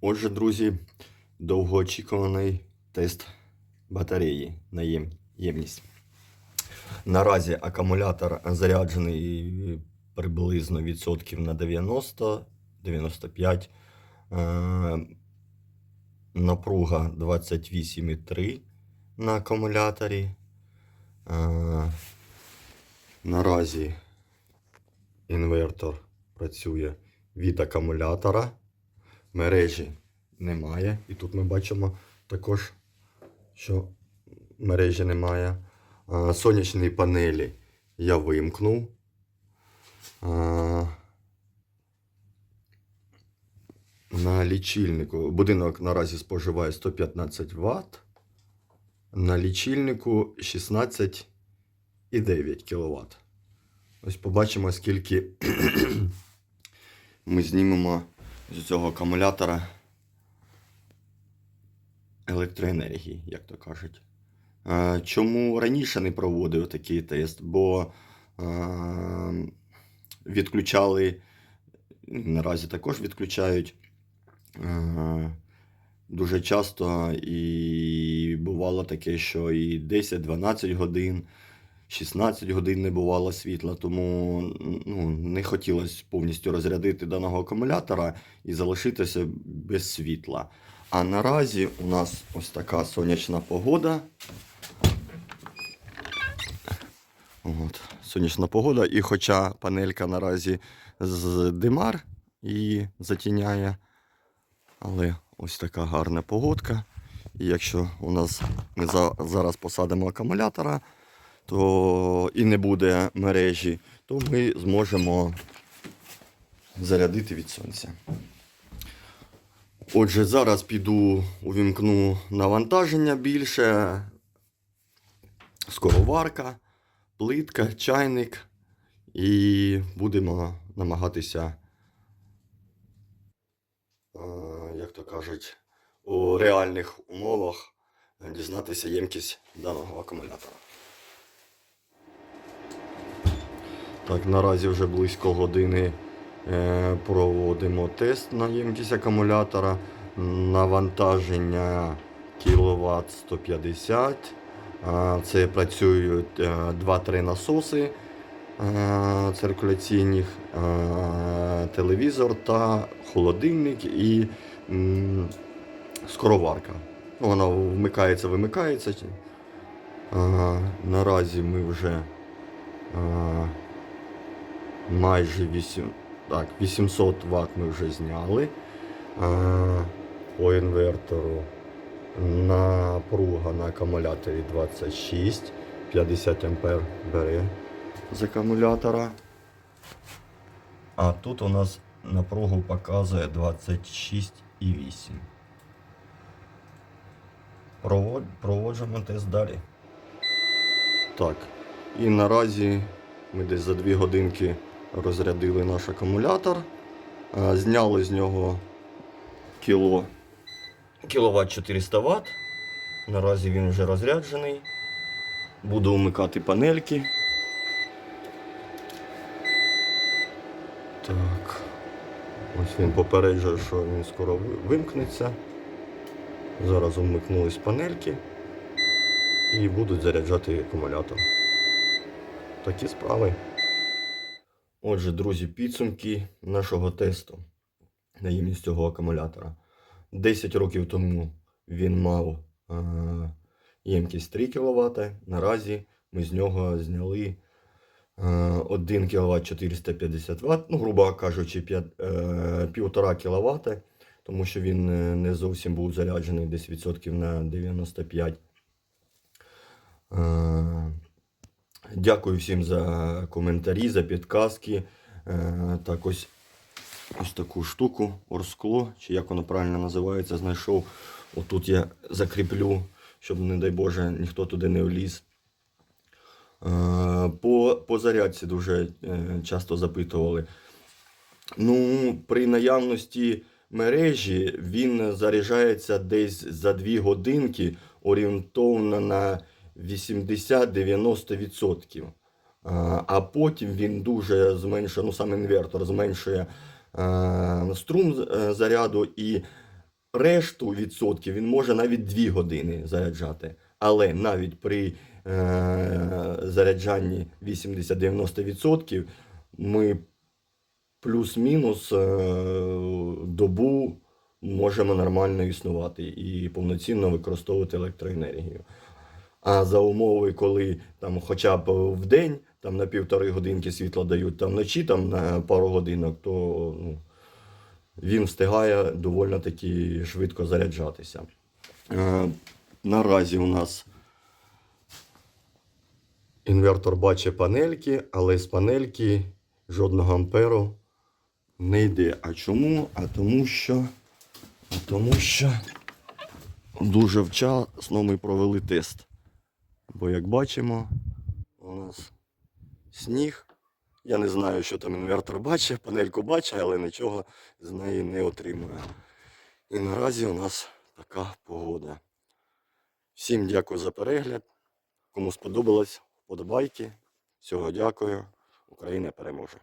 Отже, друзі, довгоочікуваний тест батареї на єм- ємність. Наразі акумулятор заряджений приблизно відсотків на 90-95. Е, Напруга 28,3 на акумуляторі. Е, Наразі інвертор працює від акумулятора. Мережі немає. І тут ми бачимо також, що мережі немає. Сонячні панелі я вимкнув. На лічильнику будинок наразі споживає 115 Вт. На лічильнику 16,9 кВт. Ось побачимо, скільки ми знімемо з цього акумулятора електроенергії, як то кажуть. Е, Чому раніше не проводив такий тест? Бо е, відключали, наразі також відключають е, дуже часто, і бувало таке, що і 10-12 годин. 16 годин не бувало світла, тому ну, не хотілося повністю розрядити даного акумулятора і залишитися без світла. А наразі у нас ось така сонячна погода. От, сонячна погода, і хоча панелька наразі з димар і затіняє, але ось така гарна погодка. І якщо у нас ми зараз посадимо акумулятора, то і не буде мережі, то ми зможемо зарядити від сонця. Отже, зараз піду увімкну навантаження більше. Скороварка, плитка, чайник. І будемо намагатися, е, як то кажуть, у реальних умовах дізнатися ємкість даного акумулятора. Так, наразі вже близько години е, проводимо тест на ємкість акумулятора. Навантаження кВт 150. Е, Це працюють е, 2-3 насоси е, циркуляційних, е, телевізор та холодильник і скороварка. Вона вмикається, вимикається. Е, Наразі ми вже е, майже 8, так, 800 Вт ми вже зняли. А, по інвертору напруга на акумуляторі 26, 50 ампер бере з акумулятора. А тут у нас напругу показує 26,8. Провод, проводжимо тест далі. Так, і наразі ми десь за 2 годинки розрядили наш акумулятор, зняли з нього кіло, кіловат 400 Вт. Наразі він вже розряджений. Буду вмикати панельки. Так. Ось він попереджує, що він скоро вимкнеться. Зараз вмикнулись панельки і будуть заряджати акумулятор. Такі справи. Отже, друзі, підсумки нашого тесту на ємність цього акумулятора. 10 років тому він мав е, ємкість 3 кВт. Наразі ми з нього зняли е, 1 кВт 450 Вт, ну, грубо кажучи, 1,5 кВт, тому що він е, не зовсім був заряджений десь відсотків на 95. Е, Дякую всім за коментарі, за підказки. Е, так ось ось таку штуку, орскло, чи як воно правильно називається, знайшов. Отут я закріплю, щоб, не дай Боже, ніхто туди не вліз. Е, по, по зарядці дуже е, часто запитували. Ну, при наявності мережі він заряджається десь за 2 годинки орієнтовно на 80-90%. А а потім він дуже зменшує, ну сам інвертор зменшує е, струм е, заряду і решту відсотків він може навіть 2 години заряджати. Але навіть при е, заряджанні 80-90% ми плюс-мінус е, добу можемо нормально існувати і повноцінно використовувати електроенергію. А за умови, коли там хоча б в день там на півтори годинки світла дають, там вночі там на пару годинок, то ну, він встигає доволі таки швидко заряджатися. Е, наразі у нас інвертор бачить панельки, але з панельки жодного амперу не йде. А чому? А тому що, а тому що дуже вчасно ми провели тест. Бо як бачимо, у нас сніг. Я не знаю, що там інвертор бачить, панельку бачить, але нічого з неї не отримує. І наразі у нас така погода. Всім дякую за перегляд. Кому сподобалось, вподобайки. Всього дякую. Україна переможе.